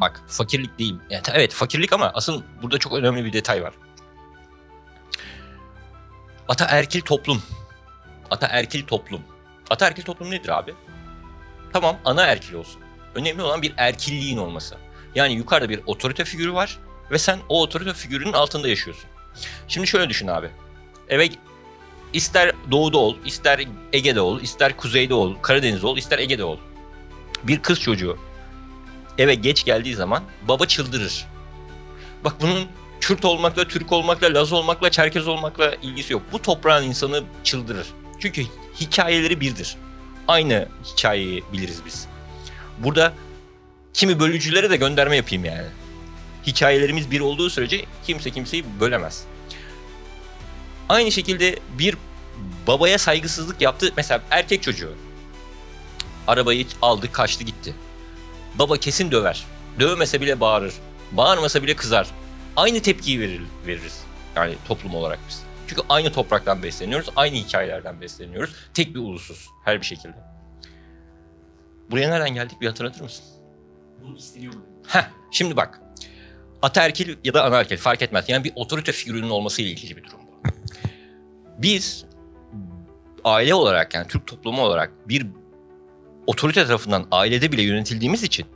bak fakirlik değil. Yani, evet fakirlik ama asıl burada çok önemli bir detay var. Ataerkil toplum. Ataerkil toplum. Ataerkil toplum nedir abi? Tamam ana erkil olsun. Önemli olan bir erkilliğin olması. Yani yukarıda bir otorite figürü var ve sen o otorite figürünün altında yaşıyorsun. Şimdi şöyle düşün abi. Eve ister doğuda ol, ister Ege'de ol, ister kuzeyde ol, Karadeniz'de ol, ister Ege'de ol. Bir kız çocuğu eve geç geldiği zaman baba çıldırır. Bak bunun Kürt olmakla, Türk olmakla, Laz olmakla, Çerkez olmakla ilgisi yok. Bu toprağın insanı çıldırır. Çünkü hikayeleri birdir. Aynı hikayeyi biliriz biz. Burada kimi bölücülere de gönderme yapayım yani. Hikayelerimiz bir olduğu sürece kimse kimseyi bölemez. Aynı şekilde bir babaya saygısızlık yaptı. Mesela erkek çocuğu. Arabayı aldı, kaçtı gitti. Baba kesin döver. Dövmese bile bağırır. Bağırmasa bile kızar. Aynı tepkiyi verir, veririz. Yani toplum olarak biz. Çünkü aynı topraktan besleniyoruz, aynı hikayelerden besleniyoruz. Tek bir ulusuz her bir şekilde. Buraya nereden geldik bir hatırlatır mısın? Bunu isteniyor mu? Heh, şimdi bak. Ataerkil ya da anaerkil fark etmez. Yani bir otorite figürünün olması ile ilgili bir durum bu. Biz aile olarak yani Türk toplumu olarak bir otorite tarafından ailede bile yönetildiğimiz için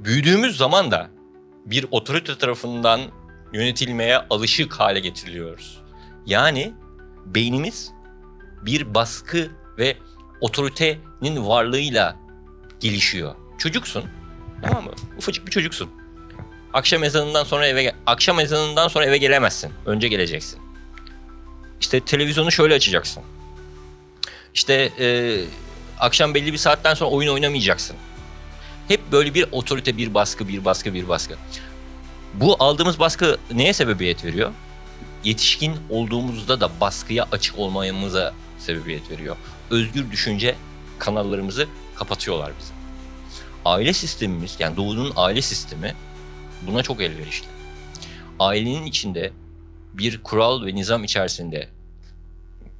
büyüdüğümüz zaman da bir otorite tarafından yönetilmeye alışık hale getiriliyoruz. Yani beynimiz bir baskı ve otoritenin varlığıyla gelişiyor. Çocuksun, tamam mı? Ufacık bir çocuksun. Akşam ezanından sonra eve akşam ezanından sonra eve gelemezsin. Önce geleceksin. İşte televizyonu şöyle açacaksın. İşte e, akşam belli bir saatten sonra oyun oynamayacaksın. Hep böyle bir otorite, bir baskı, bir baskı, bir baskı. Bu aldığımız baskı neye sebebiyet veriyor? Yetişkin olduğumuzda da baskıya açık olmamıza sebebiyet veriyor. Özgür düşünce kanallarımızı kapatıyorlar bize. Aile sistemimiz, yani Doğu'nun aile sistemi buna çok elverişli. Ailenin içinde bir kural ve nizam içerisinde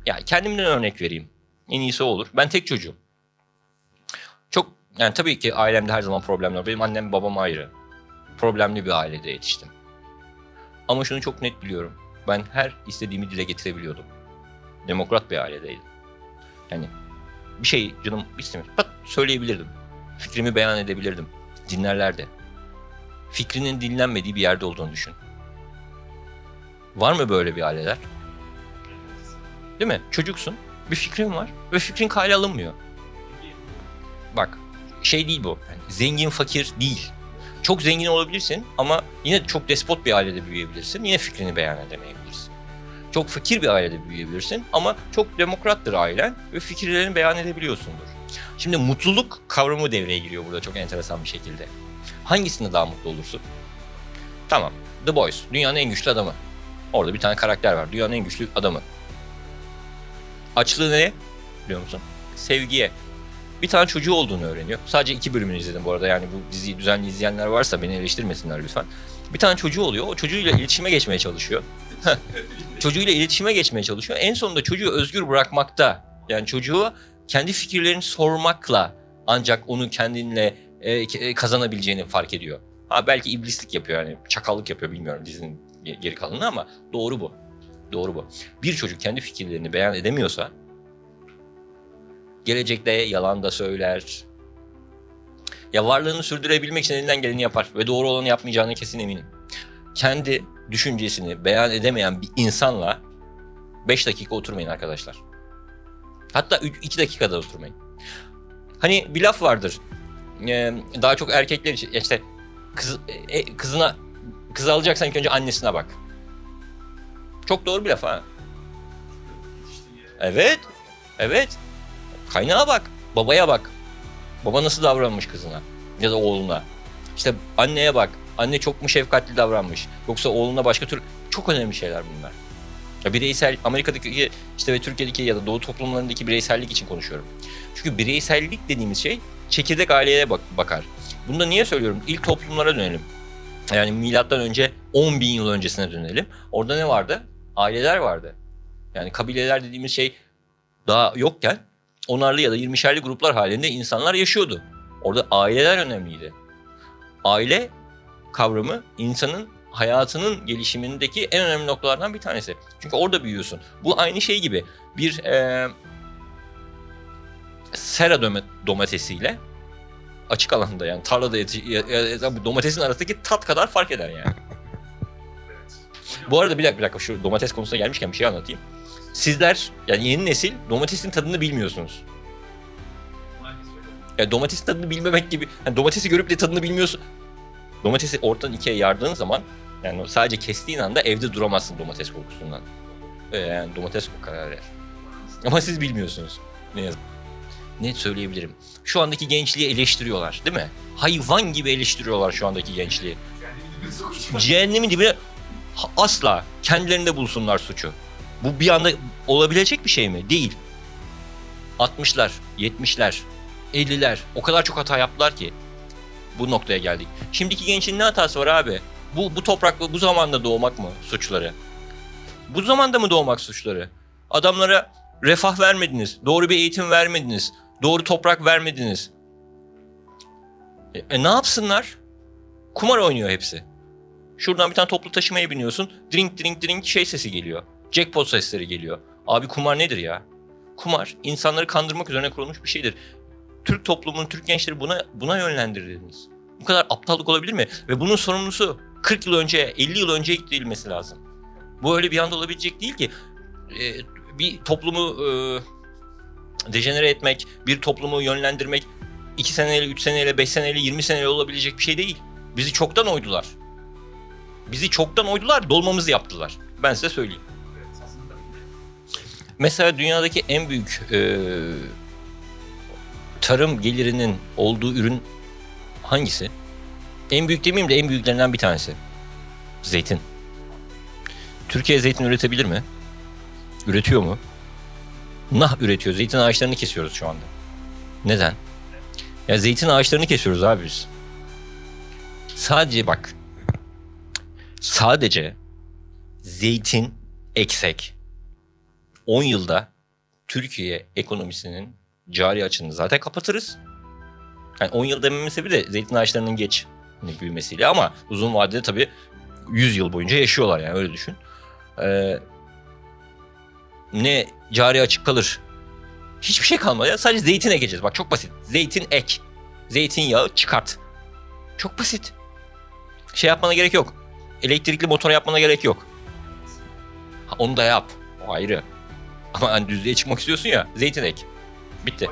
ya kendimden örnek vereyim. En iyisi olur. Ben tek çocuğum. Yani tabii ki ailemde her zaman problemler. var. Benim annem babam ayrı. Problemli bir ailede yetiştim. Ama şunu çok net biliyorum. Ben her istediğimi dile getirebiliyordum. Demokrat bir ailedeydim. Yani bir şey canım istemiyor. Pat söyleyebilirdim. Fikrimi beyan edebilirdim. Dinlerlerdi. Fikrinin dinlenmediği bir yerde olduğunu düşün. Var mı böyle bir aileler? Değil mi? Çocuksun, bir fikrin var ve fikrin kale alınmıyor. Bak, şey değil bu. Yani zengin fakir değil. Çok zengin olabilirsin ama yine çok despot bir ailede büyüyebilirsin. Yine fikrini beyan edemeyebilirsin. Çok fakir bir ailede büyüyebilirsin ama çok demokrattır ailen ve fikirlerini beyan edebiliyorsundur. Şimdi mutluluk kavramı devreye giriyor burada çok enteresan bir şekilde. Hangisinde daha mutlu olursun? Tamam. The Boys. Dünyanın en güçlü adamı. Orada bir tane karakter var. Dünyanın en güçlü adamı. Açlığı ne? Biliyor musun? Sevgiye. Bir tane çocuğu olduğunu öğreniyor. Sadece iki bölümünü izledim bu arada. Yani bu diziyi düzenli izleyenler varsa beni eleştirmesinler lütfen. Bir tane çocuğu oluyor. O çocuğuyla iletişime geçmeye çalışıyor. çocuğuyla iletişime geçmeye çalışıyor. En sonunda çocuğu özgür bırakmakta. Yani çocuğu kendi fikirlerini sormakla ancak onu kendinle e, e, kazanabileceğini fark ediyor. Ha belki iblislik yapıyor yani çakallık yapıyor bilmiyorum dizinin ge- geri kalanını ama doğru bu. Doğru bu. Bir çocuk kendi fikirlerini beyan edemiyorsa gelecekte yalan da söyler. Ya varlığını sürdürebilmek için elinden geleni yapar ve doğru olanı yapmayacağını kesin eminim. Kendi düşüncesini beyan edemeyen bir insanla 5 dakika oturmayın arkadaşlar. Hatta 2 dakikada oturmayın. Hani bir laf vardır. Ee, daha çok erkekler için işte kız, e, kızına kız alacaksan ilk önce annesine bak. Çok doğru bir laf ha. Evet. Evet. Kaynağa bak. Babaya bak. Baba nasıl davranmış kızına ya da oğluna. İşte anneye bak. Anne çok mu şefkatli davranmış? Yoksa oğluna başka tür çok önemli şeyler bunlar. Ya bireysel Amerika'daki işte ve Türkiye'deki ya da Doğu toplumlarındaki bireysellik için konuşuyorum. Çünkü bireysellik dediğimiz şey çekirdek aileye bak bakar. Bunu da niye söylüyorum? İlk toplumlara dönelim. Yani milattan önce 10 bin yıl öncesine dönelim. Orada ne vardı? Aileler vardı. Yani kabileler dediğimiz şey daha yokken onarlı ya da 20'şerli gruplar halinde insanlar yaşıyordu. Orada aileler önemliydi. aile kavramı insanın hayatının gelişimindeki en önemli noktalardan bir tanesi. Çünkü orada büyüyorsun. Bu aynı şey gibi bir e, sera domatesiyle açık alanda yani tarlada yetiş- domatesin arasındaki tat kadar fark eder yani. Bu arada bir dakika, bir dakika şu domates konusuna gelmişken bir şey anlatayım. Sizler yani yeni nesil domatesin tadını bilmiyorsunuz. Ya domatesin tadını bilmemek gibi yani domatesi görüp de tadını bilmiyorsun. Domatesi ortadan ikiye yardığın zaman yani sadece kestiğin anda evde duramazsın domates kokusundan. Ee, Yani domates kokar her. Ama siz bilmiyorsunuz. Ne yazık. Net söyleyebilirim. Şu andaki gençliği eleştiriyorlar değil mi? Hayvan gibi eleştiriyorlar şu andaki gençliği. Cehennemin dibine asla kendilerinde bulsunlar suçu. Bu bir anda olabilecek bir şey mi? Değil. 60'lar, 70'ler, 50'ler o kadar çok hata yaptılar ki bu noktaya geldik. Şimdiki gençin ne hatası var abi? Bu bu toprakta bu zamanda doğmak mı suçları? Bu zamanda mı doğmak suçları? Adamlara refah vermediniz, doğru bir eğitim vermediniz, doğru toprak vermediniz. E, e ne yapsınlar? Kumar oynuyor hepsi. Şuradan bir tane toplu taşımaya biniyorsun. Drink drink drink şey sesi geliyor. Jackpot sesleri geliyor. Abi kumar nedir ya? Kumar insanları kandırmak üzerine kurulmuş bir şeydir. Türk toplumunun, Türk gençleri buna buna yönlendiriliniz. Bu kadar aptallık olabilir mi? Ve bunun sorumlusu 40 yıl önce, 50 yıl önce gidilmesi lazım. Bu öyle bir anda olabilecek değil ki. Ee, bir toplumu e, dejenere etmek, bir toplumu yönlendirmek 2 seneyle, 3 seneyle, 5 seneyle, 20 seneyle olabilecek bir şey değil. Bizi çoktan oydular. Bizi çoktan oydular, dolmamızı yaptılar. Ben size söyleyeyim. Mesela dünyadaki en büyük e, tarım gelirinin olduğu ürün hangisi? En büyük demeyeyim de en büyüklerinden bir tanesi. Zeytin. Türkiye zeytin üretebilir mi? Üretiyor mu? Nah üretiyor. Zeytin ağaçlarını kesiyoruz şu anda. Neden? Ya zeytin ağaçlarını kesiyoruz abi biz. Sadece bak. Sadece zeytin eksek 10 yılda Türkiye ekonomisinin cari açığını zaten kapatırız. Yani 10 yıl dememin sebebi de zeytin ağaçlarının geç büyümesiyle ama uzun vadede tabii 100 yıl boyunca yaşıyorlar yani öyle düşün. Ee, ne cari açık kalır. Hiçbir şey kalmadı ya. Sadece zeytin ekeceğiz. Bak çok basit. Zeytin ek. Zeytinyağı çıkart. Çok basit. Şey yapmana gerek yok. Elektrikli motor yapmana gerek yok. Ha, onu da yap. O ayrı. Ama hani düzlüğe çıkmak istiyorsun ya. Zeytin ek. Bitti.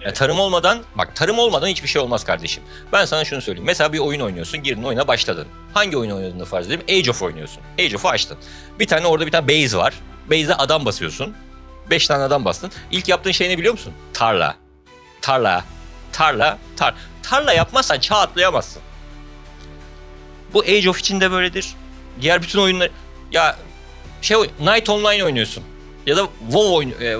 Ya tarım olmadan, bak tarım olmadan hiçbir şey olmaz kardeşim. Ben sana şunu söyleyeyim. Mesela bir oyun oynuyorsun, girdin oyuna başladın. Hangi oyun oynadığını farz edelim. Age of oynuyorsun. Age of'u açtın. Bir tane orada bir tane base var. Base'e adam basıyorsun. Beş tane adam bastın. İlk yaptığın şey ne biliyor musun? Tarla. Tarla. Tarla. Tar. Tarla yapmazsan çağ atlayamazsın. Bu Age of için de böyledir. Diğer bütün oyunlar... Ya şey Night Online oynuyorsun. Ya da WoW oyun, e,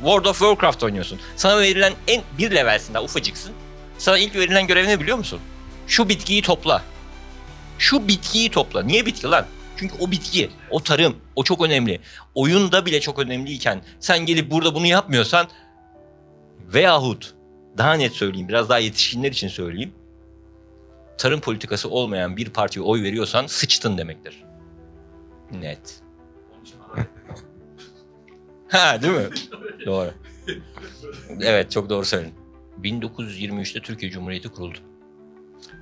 World of Warcraft oynuyorsun. Sana verilen en bir levelsin daha ufacıksın. Sana ilk verilen görev ne biliyor musun? Şu bitkiyi topla. Şu bitkiyi topla. Niye bitki lan? Çünkü o bitki, o tarım, o çok önemli. Oyunda bile çok önemliyken sen gelip burada bunu yapmıyorsan veyahut daha net söyleyeyim, biraz daha yetişkinler için söyleyeyim. Tarım politikası olmayan bir partiye oy veriyorsan sıçtın demektir. Net. Ha değil mi? Doğru. Evet çok doğru söyledin. 1923'te Türkiye Cumhuriyeti kuruldu.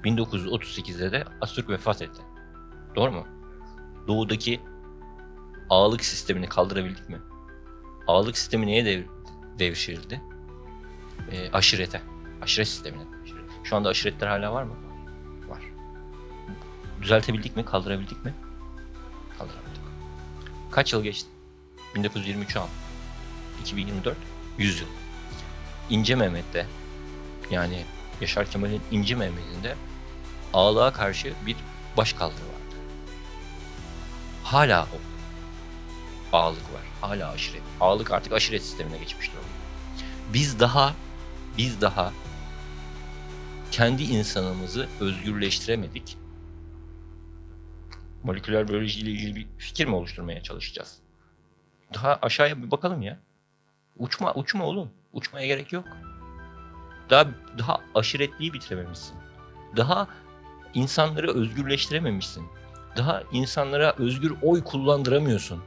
1938'de de Atatürk vefat etti. Doğru mu? Doğudaki ağalık sistemini kaldırabildik mi? Ağalık sistemi neye dev, devşirildi? Ee, aşirete. Aşiret sistemine. Şu anda aşiretler hala var mı? Düzeltebildik mi? Kaldırabildik mi? Kaldırabildik. Kaç yıl geçti? 1923 al. 2024 100 yıl. İnce Mehmet'te yani Yaşar Kemal'in İnce Mehmet'inde ağlığa karşı bir başkaldırı vardı. Hala o ağlık var. Hala aşiret. Ağlık artık aşiret sistemine geçmiş. Biz daha biz daha kendi insanımızı özgürleştiremedik. Moleküler biyoloji ile ilgili bir fikir mi oluşturmaya çalışacağız? Daha aşağıya bir bakalım ya. Uçma, uçma oğlum. Uçmaya gerek yok. Daha daha aşiretliği bitirememişsin. Daha insanları özgürleştirememişsin. Daha insanlara özgür oy kullandıramıyorsun.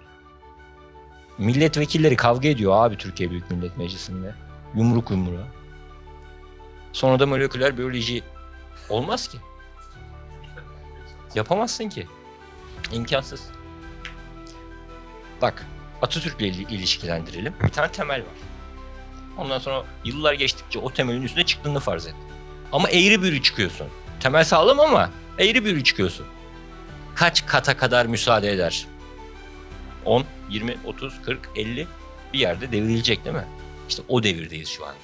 Milletvekilleri kavga ediyor abi Türkiye Büyük Millet Meclisi'nde. Yumruk yumruğa. Sonra da moleküler biyoloji olmaz ki. Yapamazsın ki. İmkansız. Bak Atatürk'le il- ilişkilendirelim. Bir tane temel var. Ondan sonra yıllar geçtikçe o temelin üstüne çıktığını farz et. Ama eğri büğrü çıkıyorsun. Temel sağlam ama eğri büğrü çıkıyorsun. Kaç kata kadar müsaade eder? 10, 20, 30, 40, 50 bir yerde devrilecek değil mi? İşte o devirdeyiz şu anda.